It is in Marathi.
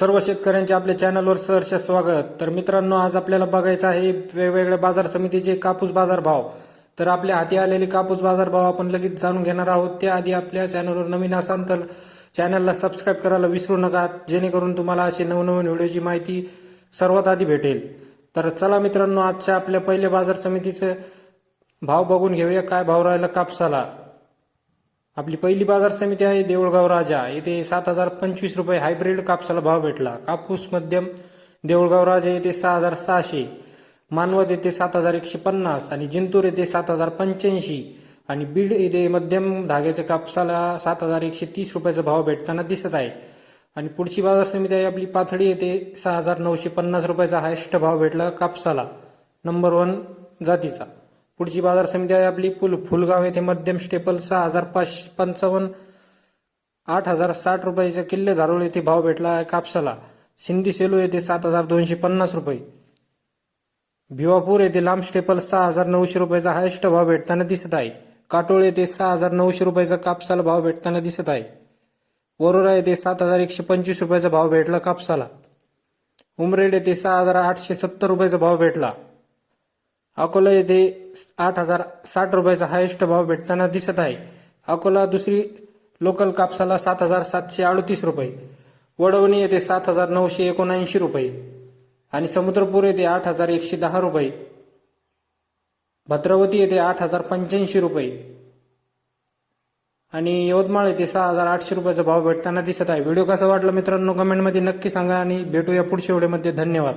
सर्व शेतकऱ्यांचे आपल्या चॅनलवर सहर्ष स्वागत. तर मित्रांनो आज आपल्याला बघायचं आहे वेगवेगळ्या बाजार समितीचे कापूस बाजार भाव तर आपल्या हाती आलेले कापूस बाजार भाव आपण लगेच जाणून घेणार आहोत. त्याआधी आपल्या चॅनलवर नवीन असाल तर चॅनलला सबस्क्राईब करायला विसरू नका जेणेकरून तुम्हाला असे नवनवीन व्हिडिओची माहिती सर्वात आधी भेटेल. तर चला मित्रांनो आजच्या आपल्या पहिल्या बाजार समितीचे भाव बघून घेऊया. काय भाव राहिला कापसाला? आपली पहिली बाजार समिती आहे देऊळगाव राजा. येथे सात हजार पंचवीस रुपये हायब्रिड कापसाला भाव भेटला. कापूस मध्यम देऊळगाव राजा येथे सहा हजार सहाशे मानवत येथे सात हजार एकशे पन्नास आणि जिंतूर येथे सात हजार पंच्याऐंशी आणि बीड येथे मध्यम धाग्याच्या कापसाला सात हजार एकशे तीस रुपयाचा भाव भेटताना दिसत आहे. आणि पुढची बाजार समिती आहे आपली पाथडी येथे सहा हजार नऊशे पन्नास रुपयाचा हायस्ट भाव भेटला कापसाला. नंबर वन जातीचा. पुढची बाजार समिती आहे आपली. पुल फुलगाव येथे मध्यम स्टेपल सहा हजार पाचशे पंचावन्न आठ हजार साठ रुपयाचा किल्ले धारोळ येथे भाव भेटला आहे कापसाला. सिंधी सेलू येथे सात हजार दोनशे पन्नास रुपये. भिवापूर येथे लांब स्टेपल सहा हजार नऊशे रुपयाचा हायस्ट भाव भेटताना दिसत आहे. काटोळ येथे सहा हजार नऊशे रुपयाचा कापसाला भाव भेटताना दिसत आहे. वरोरा येथे सात हजार एकशे पंचवीस रुपयाचा भाव भेटला कापसाला. उमरेड येथे सहा हजार आठशे सत्तर रुपयाचा भाव भेटला. अकोला येथे आठ हजार साठ रुपयाचा हायेस्ट भाव भेटताना दिसत आहे. अकोला दुसरी लोकल कापसाला सात हजार सातशे अडतीस रुपये. वडवणी येथे सात हजार नऊशे एकोणऐंशी रुपये. आणि समुद्रपूर येथे आठ हजार एकशे दहा रुपये. भद्रावती येथे आठ हजार पंच्याऐंशी रुपये. आणि यवतमाळ येथे सहा हजार आठशे रुपयाचा भाव भेटताना दिसत आहे. व्हिडिओ कसा वाटला मित्रांनो कमेंटमध्ये नक्की सांगा आणि भेटूया पुढच्या व्हिडिओमध्ये. धन्यवाद.